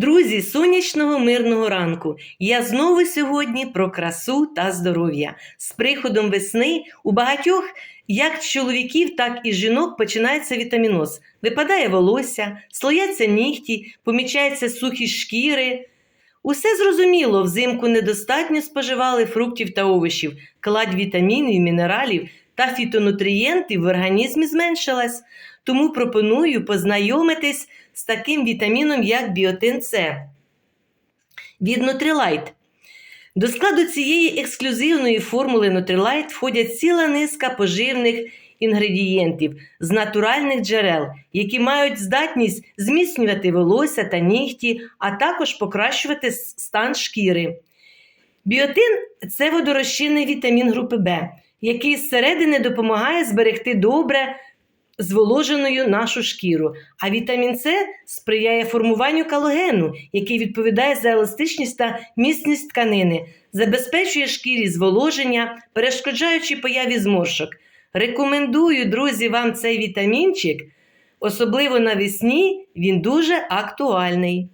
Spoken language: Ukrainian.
Друзі, сонячного мирного ранку! Я знову сьогодні про красу та здоров'я. З приходом весни у багатьох, як чоловіків, так і жінок, починається вітаміноз. Випадає волосся, слояться нігті, помічаються сухі шкіри. Усе зрозуміло, взимку недостатньо споживали фруктів та овочів, кладь вітамінів, мінералів та фітонутрієнтів в організмі зменшилась. Тому пропоную познайомитись з таким вітаміном, як біотин С від Nutrilite. До складу цієї ексклюзивної формули Nutrilite входять ціла низка поживних інгредієнтів з натуральних джерел, які мають здатність зміцнювати волосся та нігті, а також покращувати стан шкіри. Біотин це водорозчинний вітамін групи В, який зсередини допомагає зберегти добре зволоженою нашу шкіру. А вітамін С сприяє формуванню колагену, який відповідає за еластичність та міцність тканини, забезпечує шкірі зволоження, перешкоджаючи появі зморшок. Рекомендую, друзі, вам цей вітамінчик, особливо навесні, він дуже актуальний.